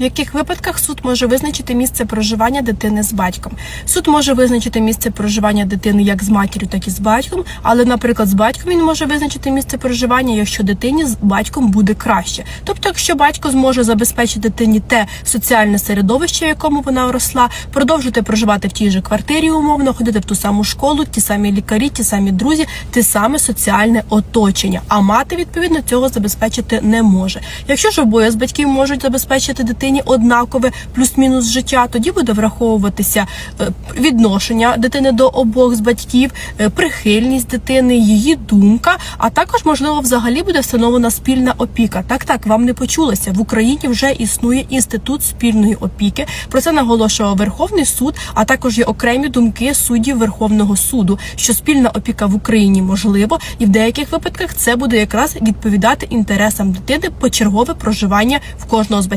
В яких випадках суд може визначити місце проживання дитини з батьком? Суд може визначити місце проживання дитини як з матір'ю, так і з батьком. Але, наприклад, з батьком він може визначити місце проживання, якщо дитині з батьком буде краще. Тобто, якщо батько зможе забезпечити дитині те соціальне середовище, в якому вона росла, продовжити проживати в тій же квартирі, умовно, ходити в ту саму школу, ті самі лікарі, ті самі друзі, те саме соціальне оточення. А мати відповідно цього забезпечити не може. Якщо ж обоє з батьків можуть забезпечити дитині однакове плюс-мінус життя, тоді буде враховуватися е, відношення дитини до обох з батьків, е, прихильність дитини, її думка, а також можливо взагалі буде встановлена спільна опіка. Так, так вам не почулося. В Україні вже існує інститут спільної опіки. Про це наголошував Верховний суд, а також є окремі думки суддів Верховного суду, що спільна опіка в Україні можливо, і в деяких випадках це буде якраз відповідати інтересам дитини почергове проживання в кожного з батьків.